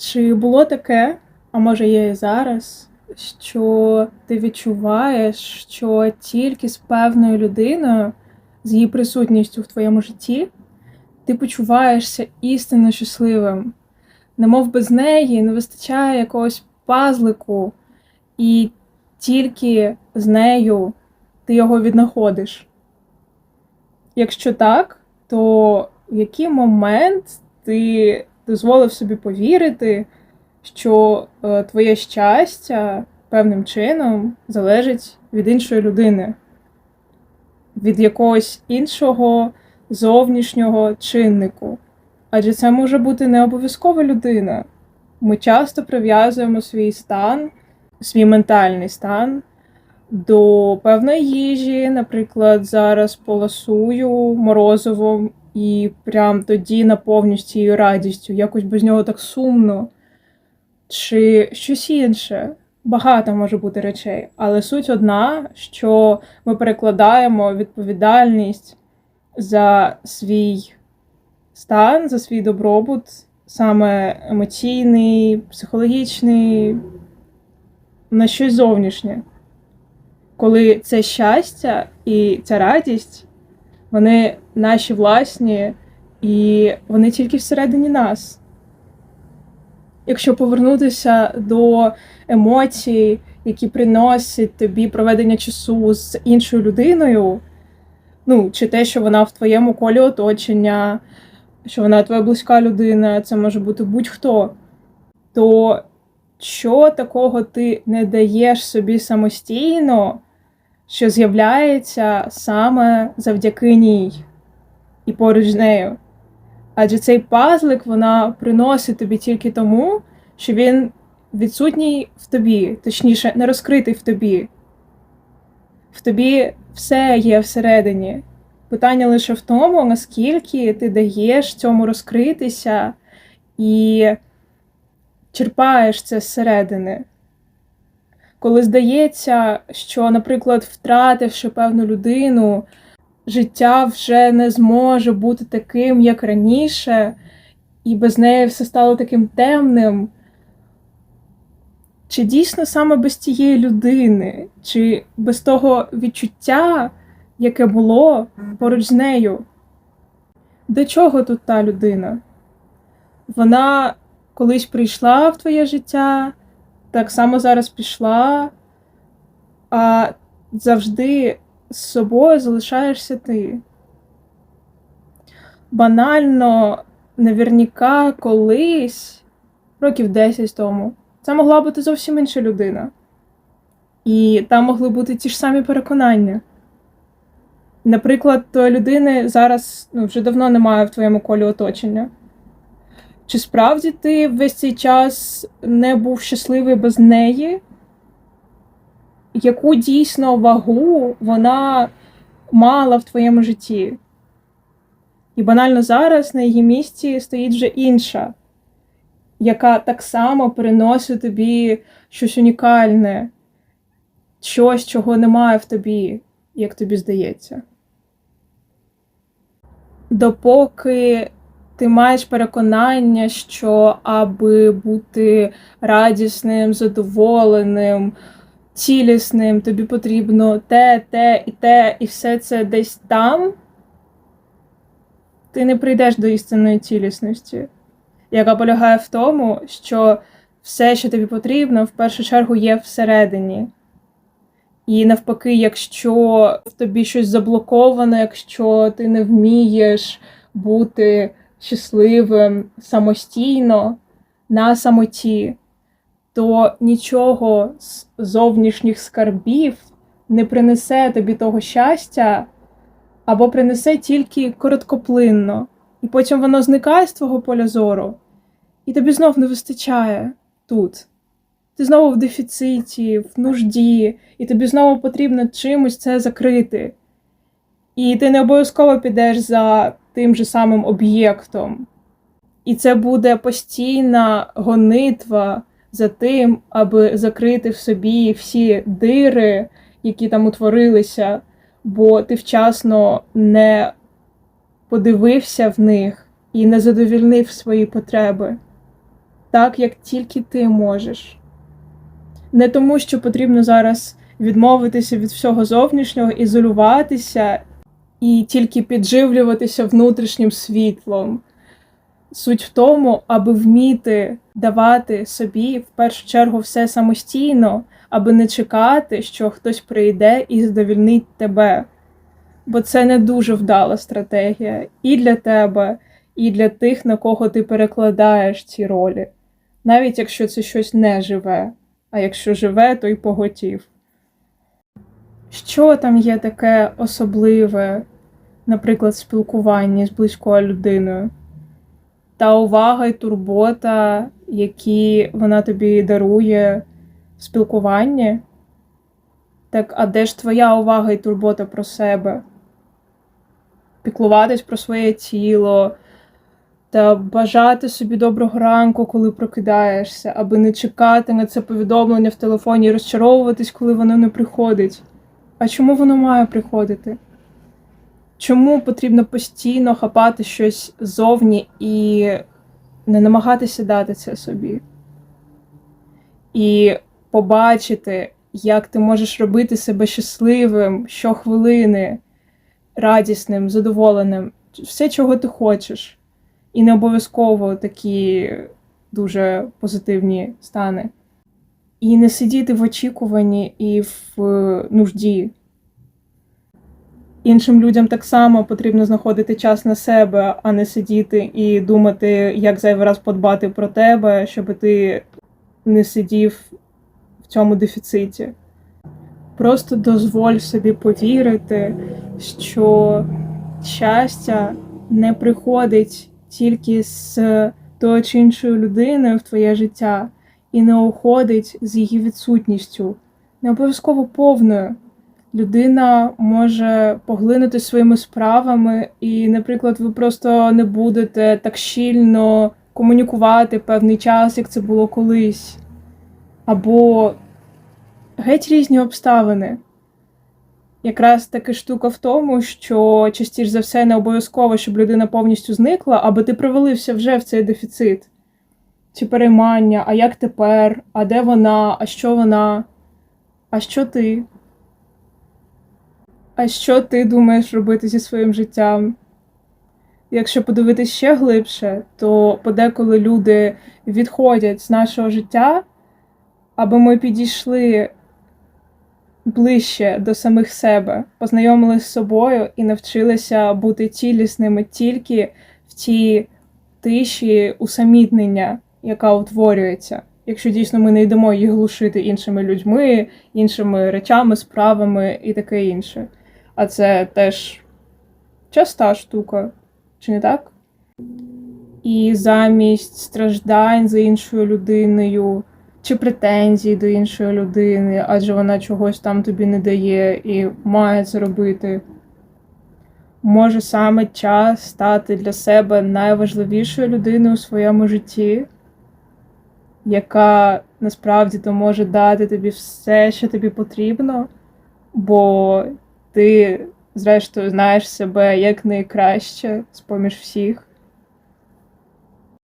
Чи було таке, а може є і зараз, що ти відчуваєш, що тільки з певною людиною, з її присутністю в твоєму житті, ти почуваєшся істинно щасливим, немов без неї не вистачає якогось пазлику, і тільки з нею ти його віднаходиш? Якщо так, то в який момент ти дозволив собі повірити, що е, твоє щастя певним чином залежить від іншої людини, від якогось іншого зовнішнього чиннику. Адже це може бути не обов'язкова людина. Ми часто прив'язуємо свій стан, свій ментальний стан до певної їжі, наприклад, зараз поласую морозивом і прям тоді наповнюсь цією радістю, якось без нього так сумно, чи щось інше. Багато може бути речей, але суть одна, що ми перекладаємо відповідальність за свій стан, за свій добробут, саме емоційний, психологічний, на щось зовнішнє. Коли це щастя і ця радість, вони наші власні, і вони тільки всередині нас. Якщо повернутися до емоцій, які приносять тобі проведення часу з іншою людиною, ну, чи те, що вона в твоєму колі оточення, що вона твоя близька людина, це може бути будь-хто, то що такого ти не даєш собі самостійно, що з'являється саме завдяки ній і поруч з нею? Адже цей пазлик вона приносить тобі тільки тому, що він відсутній в тобі, точніше, не розкритий в тобі. В тобі все є всередині. Питання лише в тому, наскільки ти даєш цьому розкритися і черпаєш це зсередини. Коли здається, що, наприклад, втративши певну людину, життя вже не зможе бути таким, як раніше, і без неї все стало таким темним. Чи дійсно саме без тієї людини, чи без того відчуття, яке було поруч з нею? До чого тут та людина? Вона колись прийшла в твоє життя, так само зараз пішла, а завжди з собою залишаєшся ти. Банально, наверняка, колись, років 10 тому, це могла бути зовсім інша людина. І там могли бути ті ж самі переконання. Наприклад, тої людини зараз ну, вже давно немає в твоєму колі оточення. Чи справді ти весь цей час не був щасливий без неї? Яку дійсно вагу вона мала в твоєму житті? І банально зараз на її місці стоїть вже інша, яка так само приносить тобі щось унікальне, щось, чого немає в тобі, як тобі здається. Допоки ти маєш переконання, що аби бути радісним, задоволеним, цілісним, тобі потрібно те, те і те, і все це десь там, ти не прийдеш до істинної цілісності, яка полягає в тому, що все, що тобі потрібно, в першу чергу є всередині. І навпаки, якщо в тобі щось заблоковано, якщо ти не вмієш бути щасливим самостійно на самоті, то нічого з зовнішніх скарбів не принесе тобі того щастя, або принесе тільки короткоплинно, і потім воно зникає з твого поля зору, і тобі знов не вистачає тут. Ти знову в дефіциті, в нужді, і тобі знову потрібно чимось це закрити. І ти не обов'язково підеш за тим же самим об'єктом. І це буде постійна гонитва за тим, аби закрити в собі всі дири, які там утворилися, бо ти вчасно не подивився в них і не задовільнив свої потреби. так, як тільки ти можеш. Не тому, що потрібно зараз відмовитися від всього зовнішнього, ізолюватися і тільки підживлюватися внутрішнім світлом. Суть в тому, аби вміти давати собі в першу чергу все самостійно, аби не чекати, що хтось прийде і задовільнить тебе. Бо це не дуже вдала стратегія і для тебе, і для тих, на кого ти перекладаєш ці ролі, навіть якщо це щось не живе, а якщо живе, то й поготів. Що там є таке особливе, наприклад, в спілкуванні з близькою людиною? Та увага і турбота, які вона тобі дарує в спілкуванні? Так, а де ж твоя увага і турбота про себе? Піклуватись про своє тіло та бажати собі доброго ранку, коли прокидаєшся, аби не чекати на це повідомлення в телефоні і розчаровуватись, коли воно не приходить. А чому воно має приходити? Чому потрібно постійно хапати щось зовні і не намагатися дати це собі? І побачити, як ти можеш робити себе щасливим щохвилини, радісним, задоволеним, все, чого ти хочеш. І не обов'язково такі дуже позитивні стани. І не сидіти в очікуванні і в е, нужді. Іншим людям так само потрібно знаходити час на себе, а не сидіти і думати, як зайвий раз подбати про тебе, щоб ти не сидів в цьому дефіциті. Просто дозволь собі повірити, що щастя не приходить тільки з тою чи іншою людиною в твоє життя і не уходить з її відсутністю, не обов'язково повною. Людина може поглинути своїми справами, і, наприклад, ви просто не будете так щільно комунікувати певний час, як це було колись. Або геть різні обставини. Якраз таки штука в тому, що частіше за все не обов'язково, щоб людина повністю зникла, аби ти провалився вже в цей дефіцит. Чи переймання, а як тепер, а де вона, а що вона, а що ти? А що ти думаєш робити зі своїм життям? Якщо подивитись ще глибше, то подеколи люди відходять з нашого життя, аби ми підійшли ближче до самих себе, познайомилися з собою і навчилися бути цілісними тільки в тій тиші усамітнення, яка утворюється. Якщо дійсно ми не йдемо їх глушити іншими людьми, іншими речами, справами і таке інше. А це теж часта штука, чи не так? І замість страждань за іншою людиною, чи претензій до іншої людини, адже вона чогось там тобі не дає і має це робити. Може саме час стати для себе найважливішою людиною у своєму житті, яка насправді то може дати тобі все, що тобі потрібно, бо ти, зрештою, знаєш себе як найкраще з поміж всіх.